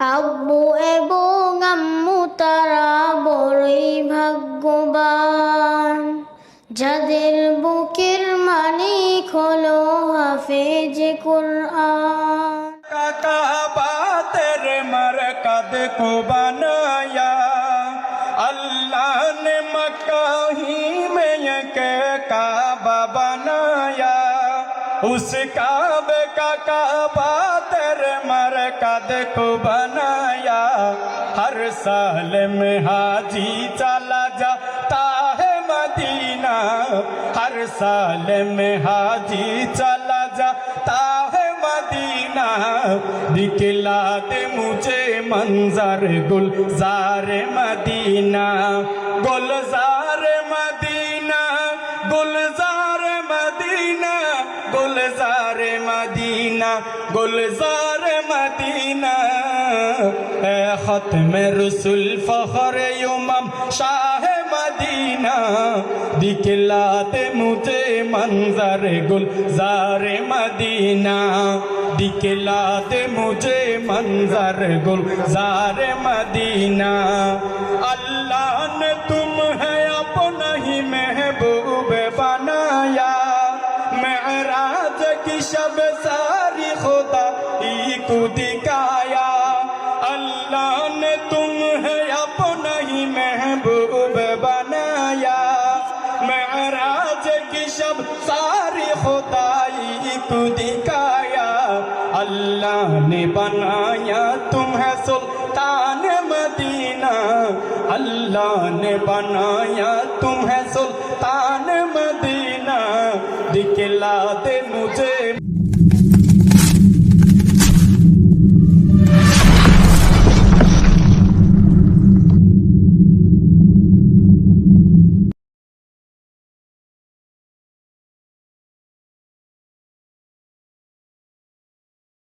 আব্বু এবং আম্মু তারা বড়ই ভাগ্যবান যাদের বুকের মালিক হলো হাফেজে কোরআন काबा तेरे मरकद को बनाया अल्लाह ने मक्का ही में एक काबा बनाया उस काबे का तेरे मरकद को बनाया। हर साल में हाजी चला जाता है मदीना। हर साल में हाजी चला जाता है मदीना। दिखला दे मुझे मंजर गुलजार मदीना। गुलजार मदीना मदीना গুলজার মদিনা গুলজার মদিনা। খতম রসুল ফখর ইমাম শাহ মদিনা। দিখলাতে মুঝে মঞ্জর গুলজার মদিনা। দিখলাতে মুঝে মঞ্জর গুলজার মদিনা। আল্লাহ महराज की शब सारी खुदा को दिखाया। अल्लाह ने तुम है अपना ही महबूब बनाया। महराज की शब सारी खुदाई को दिखाया। अल्लाह ने बनाया तुम है सुल्तान मदीना। अल्लाह ने बनाया तुम है सुल्तान दिखला दे मुझे